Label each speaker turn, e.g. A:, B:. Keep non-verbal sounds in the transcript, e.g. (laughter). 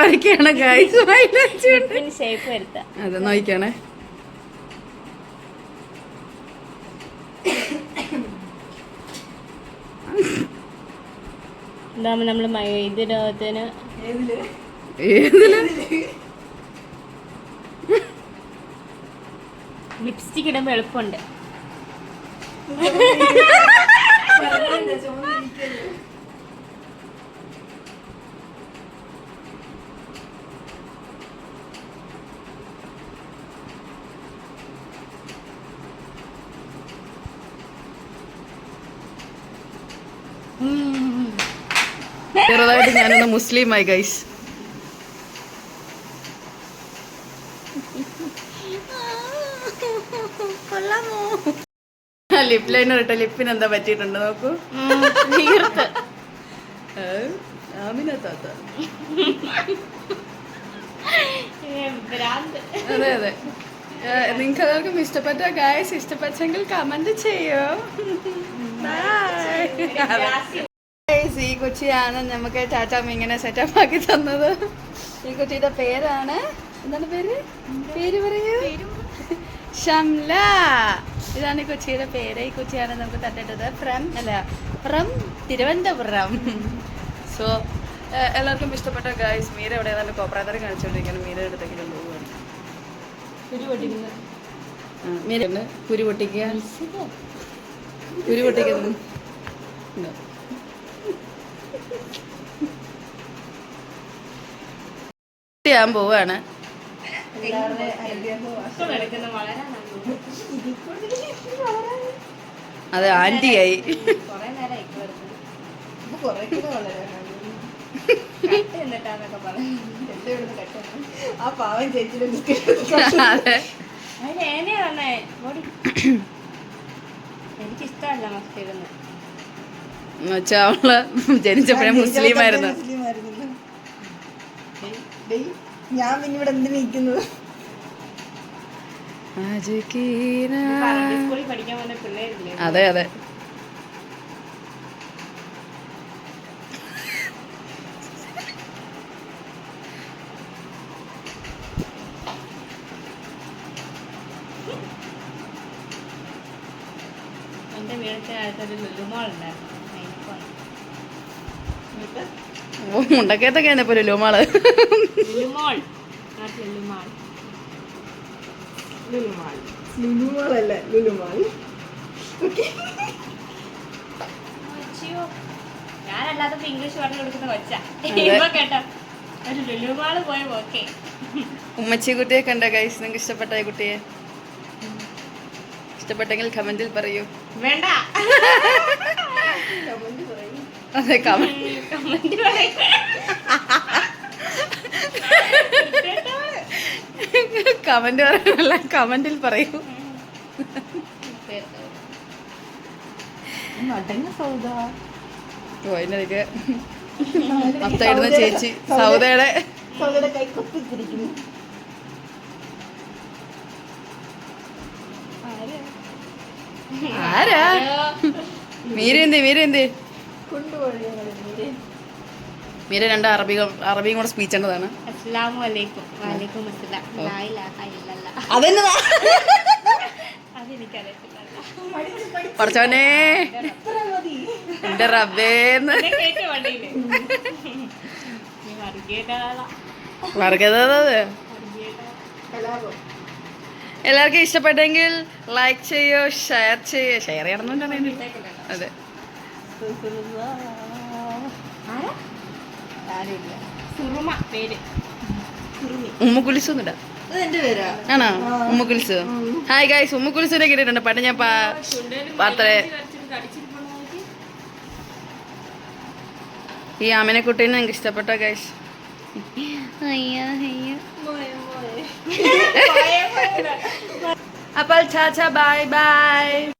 A: വരയ്ക്കാണ് guys
B: shape വരുത്താം
A: അതെ നോക്കിയാണേ
B: lipstick ഇടുമ്പോ എളുപ്പമുണ്ട്.
A: ചെറുതായിട്ട് ഞാനൊന്ന് മുസ്ലിമായി ഗൈസ് ലിപ് ലൈനർ ഇട്ട ലിപ്പിന് എന്താ പറ്റിയിട്ടുണ്ട് നോക്കൂ. ആമിന താത്ത. അതെ അതെ. നിങ്ങൾക്ക് എല്ലാവർക്കും ഇഷ്ടപ്പെട്ട ഗായസ് ഇഷ്ടപ്പെട്ടെങ്കിൽ കമന്റ് ചെയ്യോ? ഈ കൊച്ചിയാണ് നമുക്ക് ചാച്ചാമ്മ ഇങ്ങനെ സെറ്റപ്പ് ആക്കി തന്നത്. ഈ കൊച്ചിയുടെ പേരാണ്. എന്താണ് പേര്? പേര് പറയൂ. ഷംല. ഇതാണ് ഈ കൊച്ചിയുടെ പേര്. ഈ കൊച്ചിയാണ് നമുക്ക് തട്ടിട്ടത് ഫ്രം അല്ല ഫ്രം തിരുവനന്തപുരം. സോ എല്ലാവർക്കും ഇഷ്ടപ്പെട്ട ഗൈസ് മീര എവിടെ നല്ല കോപ്രാതരം കാണിച്ചുകൊണ്ടിരിക്കുകയാണ് മീര എടുത്തെങ്കിലും പോവുകയാണ് മീര കുരു പൊട്ടിക്കുക. കുരു പൊട്ടിക്കുന്നു. ഞാൻ പോവാണ്. അത് ആന്റിയായി
C: ആ പാവം ചേച്ചിയുടെ
B: എനിക്കിഷ്ടമല്ല മസ്തി ഇടുന്നത്
A: എന്നുവെച്ചാ അവൾ ജനിച്ചപ്പോഴേ മുസ്ലിം ആയിരുന്നു
C: മുസ്ലിമായിരുന്നല്ലോ. ഡേയ്, ഞാൻ പിന്നെ ഇവിടെ എന്ത് നിൽക്കുന്നത്
A: അതെ അതെ.
B: Thank വീടിന്റെ അടുത്തൊരു ലുലുമാൾ ഉണ്ടായിരുന്നു. അതിന് പോണം.
A: മുണ്ടക്കത്തൊക്കെയാണ് ഇപ്പൊ
B: ലുലുമാൾ ലുലുമാൾ ലുലുമാൾ
C: ലുലുമാൾ ലുലുമാളല്ല ലുലുമാൾ
B: അയ്യോ. ഞാനല്ലാത്തപ്പോ ഇംഗ്ലീഷ് പറഞ്ഞു കൊടുക്കുന്ന കൊച്ച. കേട്ടോ. ഒരു ലുലുമാൾ പോയ ഓക്കെ
A: ഉമ്മച്ചി കുട്ടിയെ കണ്ട ഗൈസ് നിങ്ങൾക്ക് ഇഷ്ടപ്പെട്ട കുട്ടിയെ? ഇഷ്ടപ്പെട്ടെങ്കിൽ കമന്റിൽ പറയൂ.
B: വേണ്ട.
A: അതെ കമന്റ്
B: കമന്റ്
A: കമന്റ് കമന്റിൽ പറയൂ. അത്തയിടുന്ന ചേച്ചി സൗദയുടെ
C: സൗദയുടെ കൈ കൊത്തിത്തിരിക്കുന്നു
A: ആരാ? മീര എന്ത് മീര രണ്ട് അറബി അറബിയും കൂടെ സ്പീച്ച് ഉണ്ടതാണ്
B: അസ്സലാമു അലൈക്കും വലൈക്കും അസ്സലാം. ലാ ഇല്ലല്ലാ.
A: അതന്നെ
B: അതെനിക്കറിയത്തില്ല.
C: പഠിച്ച് പഠിച്ച്
A: പഠിച്ചവനെ എന്റെ റബ്ബേന്ന്
B: വർഗീയത.
A: എല്ലാവർക്കും ഇഷ്ടപ്പെട്ടെങ്കിൽ ലൈക്ക് ചെയ്യോ ഷെയർ ചെയ്യോ. ഷെയർ ചെയ്യണമെന്നുണ്ടാണ്
B: ഇട്ടേക്കില്ലല്ലോ.
A: അതെ.
B: ആരാ?
C: ആരില്ല
B: സുറുമ പേര്.
A: ഉമ്മ കുലിസൊന്നുമില്ല
C: ഇത് എന്റെ പേരാ?
A: ആണോ? ഉമ്മ കുലിസ് ഹായ് ഗൈസ് ഉമ്മ കുലിസിനെ കേട്ടിട്ടുണ്ട്. പണ്ട് ഞാൻ പാത്രേ ഈ ആമിനെക്കുട്ടീനെ എനിക്ക് ഇഷ്ടപ്പെട്ട ഗൈസ് അയ്യോ അയ്യോ. (laughs) અપલ છા છા બાય બાય